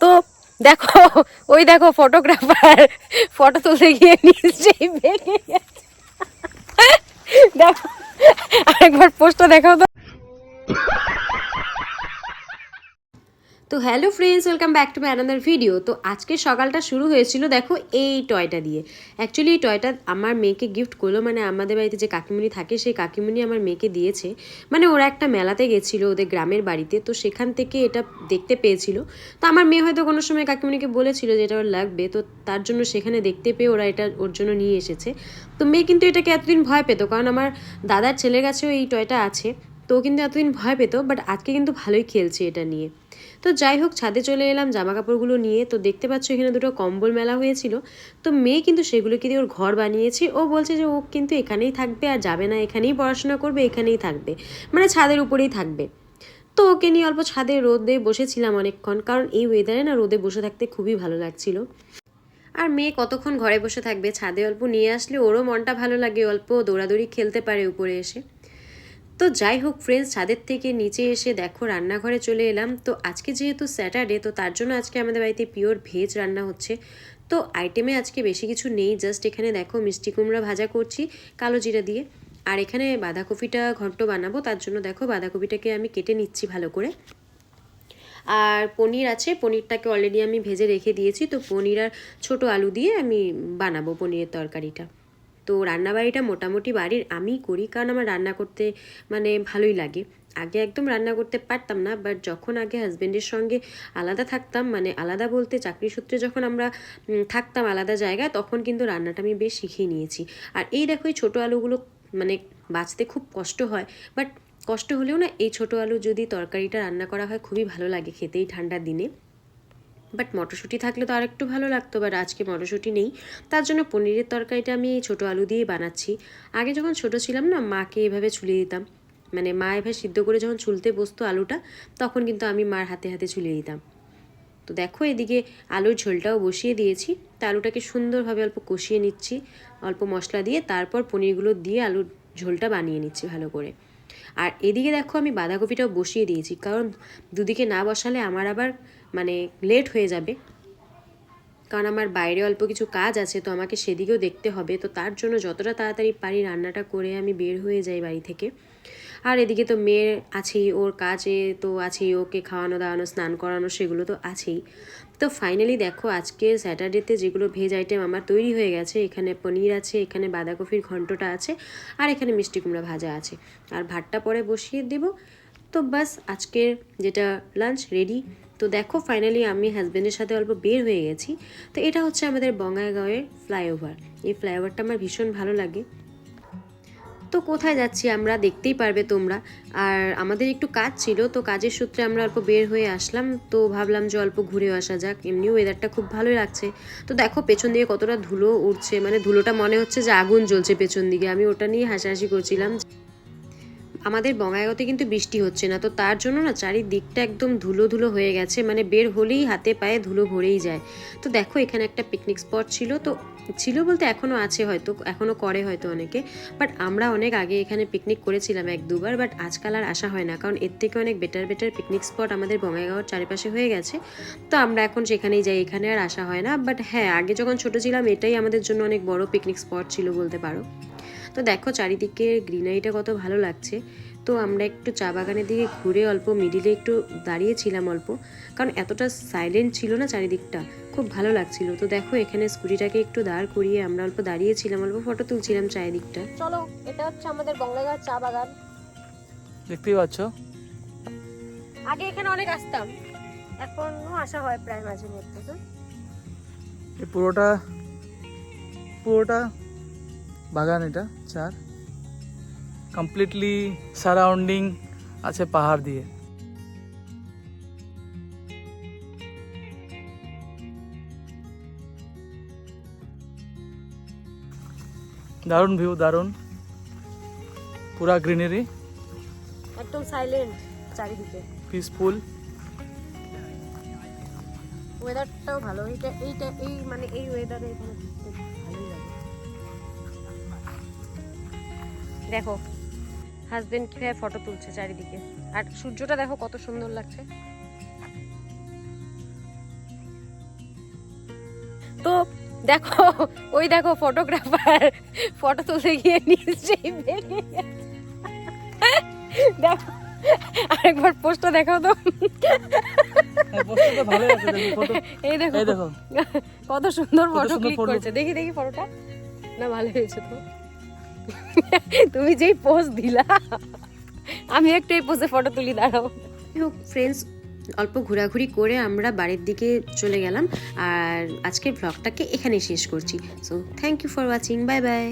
তো দেখো ওই দেখো ফটোগ্রাফার ফটো তুলতে গিয়ে নিশ্চয়ই দেখো আরেকবার পোস্টটা দেখাও তো। তো hello friends, welcome back to my video তো আজকে সকালটা শুরু হয়েছিল, দেখো, এই টয়টা দিয়ে। অ্যাকচুয়ালি এই টয়টা আমার মেয়েকে গিফট করল মানে আমাদের বাড়িতে যে কাকিমুনি থাকে, সেই কাকিমুনি আমার মেয়েকে দিয়েছে। মানে ওরা একটা মেলাতে গেছিল ওদের গ্রামের বাড়িতে, তো সেখান থেকে এটা দেখতে পেয়েছিল। তো আমার মেয়ে হয়তো কোনো সময় কাকিমুনিকে বলেছিল যে এটা ওর লাগবে, তো তার জন্য সেখানে দেখতে পেয়ে ওরা এটা ওর জন্য নিয়ে এসেছে। তো মেয়ে কিন্তু এটাকে এতদিন ভয় পেতো, কারণ আমার দাদার ছেলের কাছেও এই টয়টা আছে। তো কিন্তু এতদিন ভয় পেত বাট আজকে কিন্তু ভালোই খেলছে এটা নিয়ে। তো যাই হোক, ছাদে চলে এলাম জামা কাপড়গুলো নিয়ে। তো দেখতে পাচ্ছ এখানে দুটো কম্বল মেলা হয়েছিল। তো মেয়ে কিন্তু সেগুলোকে দিয়ে ওর ঘর বানিয়েছে। ও বলছে যে ও কিন্তু এখানেই থাকবে আর যাবে না, এখানেই পড়াশোনা করবে, এখানেই থাকবে। মানে ছাদের উপরেই থাকবে। তো ওকে নিয়ে অল্প ছাদে রোদে বসেছিলাম অনেকক্ষণ, কারণ এই ওয়েদারে না রোদে বসে থাকতে খুবই ভালো লাগছিল। আর মেয়ে কতক্ষণ ঘরে বসে থাকবে? ছাদে অল্প নিয়ে আসলে ওরও মনটা ভালো লাগে, অল্প দৌড়াদৌড়ি খেলতে পারে উপরে এসে। তো যাই হোক ফ্রেন্ডস ছাদের থেকে নিচে এসে দেখো রান্নাঘরে চলে এলাম। তো আজকে যেহেতু স্যাটারডে তো তার জন্য আজকে আমাদের বাড়িতে পিওর ভেজ রান্না হচ্ছে। তো আইটেমে আজকে বেশি কিছু নেই জাস্ট এখানে দেখো মিষ্টি কুমড়া ভাজা করছি, কালো জিরা দিয়ে। আর এখানে বাঁধাকপিটা ঘন্ট বানাবো, তার জন্য দেখো বাঁধাকপিটাকে আমি কেটে নিচ্ছি ভালো করে। আর পনির আছে, পনিরটাকে অলরেডি আমি ভেজে রেখে দিয়েছি। তো পনির আর ছোটো আলু দিয়ে আমি বানাবো পনিরের তরকারিটা। তো রান্নাবাড়িটা মোটামুটি বাড়ির আমিই করি, কারণ আমার রান্না করতে মানে ভালোই লাগে। আগে একদম রান্না করতে পারতাম না বাট যখন আগে হাজব্যান্ডের সঙ্গে আলাদা থাকতাম মানে আলাদা বলতে চাকরি সূত্রে যখন আমরা থাকতাম আলাদা জায়গায়, তখন কিন্তু রান্নাটা আমি বেশ শিখিয়ে নিয়েছি। আর এই দেখো, এই ছোটো আলুগুলো মানে বাঁচতে খুব কষ্ট হয় বাট কষ্ট হলেও না, এই ছোটো আলু যদি তরকারিটা রান্না করা হয়, খুবই ভালো লাগে খেতেই ঠান্ডার দিনে। বাট মটরশুঁটি থাকলে তো আরেকটু ভালো লাগতো, বাট আজকে মটরশুঁটি নেই। তার জন্য পনিরের তরকারিটা আমি ছোটো আলু দিয়েই বানাচ্ছি। আগে যখন ছোট ছিলাম না, মাকে এভাবে ছুলিয়ে দিতাম। মানে মা এভাবে সিদ্ধ করে যখন ছুলতে বসতো আলুটা, তখন কিন্তু আমি মার হাতে হাতে ছুলিয়ে দিতাম। তো দেখো এদিকে আলুর ঝোলটাও বসিয়ে দিয়েছি। তা আলুটাকে সুন্দরভাবে অল্প কষিয়ে নিচ্ছি, অল্প মশলা দিয়ে, তারপর পনিরগুলো দিয়ে আলুর ঝোলটা বানিয়ে নিচ্ছি ভালো করে। আর এদিকে দেখো আমি বাঁধাকপিটাও বসিয়ে দিয়েছি, কারণ দুদিকে না বসালে আমার আবার মানে লেট হয়ে যাবে। কারণ আমার বাইরে অল্প কিছু কাজ আছে, তো আমাকে সেদিকেও দেখতে হবে। তো তার জন্য যতটা তাড়াতাড়ি পারি রান্নাটা করে আমি বের হয়ে যাই বাড়ি থেকে। আর এদিকে তো মেয়ের আছেই, ওর কাজে তো আছেই, ওকে খাওয়ানো দাওয়ানো, স্নান করানো, সেগুলো তো আছেই। তো ফাইনালি দেখো আজকে স্যাটারডেতে যেগুলো ভেজ আইটেম আমার তৈরি হয়ে গেছে, এখানে পনির আছে, এখানে বাঁধাকপির ঘন্টটা আছে, আর এখানে মিষ্টি কুমড়া ভাজা আছে। আর ভাতটা পরে বসিয়ে দেব। তো বাস আজকের যেটা লাঞ্চ রেডি তো দেখো ফাইনালি আমি হাজব্যান্ডের সাথে অল্প বের হয়ে গেছি। তো এটা হচ্ছে আমাদের বঙ্গাইগাঁওয়ের ফ্লাইওভার এই ফ্লাইওভারটা আমার ভীষণ ভালো লাগে। তো কোথায় যাচ্ছি আমরা দেখতেই পারবে তোমরা। আর আমাদের একটু কাজ ছিল, তো কাজের সূত্রে আমরা অল্প বের হয়ে আসলাম। তো ভাবলাম যে অল্প ঘুরে আসা যাক, এমনিও ওয়েদারটা খুব ভালোই লাগছে। তো দেখো পেছন দিকে কতটা ধুলো উঠছে মানে ধুলোটা মনে হচ্ছে যে আগুন জ্বলছে পেছন দিকে। আমি ওটা নিয়ে হাসাহাসি করছিলাম। আমাদের বঙ্গাইগাঁওতে কিন্তু বৃষ্টি হচ্ছে না। তো তার জন্য না চারিদিকটা একদম ধুলো ধুলো হয়ে গেছে মানে বের হলেই হাতে পায়ে ধুলো ভরেই যায়। তো দেখো এখানে একটা পিকনিক স্পট ছিল, তো ছিল বলতে এখনও আছে হয়তো এখনও করে হয়তো অনেকে বাট আমরা অনেক আগে এখানে পিকনিক করেছিলাম এক দুবার বাট আজকাল আর আসা হয় না, কারণ এর থেকে অনেক বেটার বেটার পিকনিক স্পট আমাদের বঙ্গাইগাঁওর চারিপাশে হয়ে গেছে। তো আমরা এখন সেখানেই যাই এখানে আর আসা হয় না বাট হ্যাঁ আগে যখন ছোট ছিলাম, এটাই আমাদের জন্য অনেক বড় পিকনিক স্পট ছিল বলতে পারো। তো দেখো চারিদিকে গ্রিনারিটা কত ভালো লাগছে। তো আমরা একটু চা বাগানের দিকে ঘুরে অল্প মিডিলে একটু দাঁড়িয়েছিলাম অল্প কারণ এতটা সাইলেন্ট ছিল না চারিদিকটা খুব ভালো লাগছিল। তো দেখো এখানে স্কুটিটাকে একটু দাঁড় করিয়ে আমরা অল্প দাঁড়িয়েছিলাম অল্প ফটো তুলছিলাম চারিদিকটা। চলো এটা হচ্ছে আমাদের বঙ্গাগার চা বাগান। দেখতেই পাচ্ছ? আগে এখানে অনেক আসতাম এখনও আসা হয় প্রায় মাঝে মধ্যে তো এই পুরোটা পুরোটা বাগান এটা চার। কমপ্লিটলি সারাউন্ডিং আছে পাহাড় দিয়ে। দারুণ ভিউ দারুণ। পুরা গ্রিনারি একদম সাইলেন্ট চারিদিকে। পিসফুল ওয়েদারটাও ভালো এইটা এইটা এই মানে এই ওয়েদারে এখানে দেখো হাজবেন্ড কীভাবে ফটো তুলছে চারিদিকে। আর সূর্যটা দেখো কত সুন্দর লাগছে। তো দেখো ওই দেখো ফটোগ্রাফার ফটো তুলতে গিয়ে নিশ্চয়ই দেখো আরেকবার পোস্টটা দেখাও তো। হ্যাঁ, এই দেখো দেখো। কত সুন্দর ফটো ক্লিক। করেছে। দেখি দেখি ফটোটা না ভালো হয়েছে তো। তুমি যেই পোজ দিলা, আমি একটু এই পোজে ফটো তুলি, দাঁড়াও। ফ্রেন্ডস অল্প ঘোরাঘুরি করে আমরা বাড়ির দিকে চলে গেলাম। আর আজকের ব্লগটাকে এখানে শেষ করছি। So thank you for watching bye bye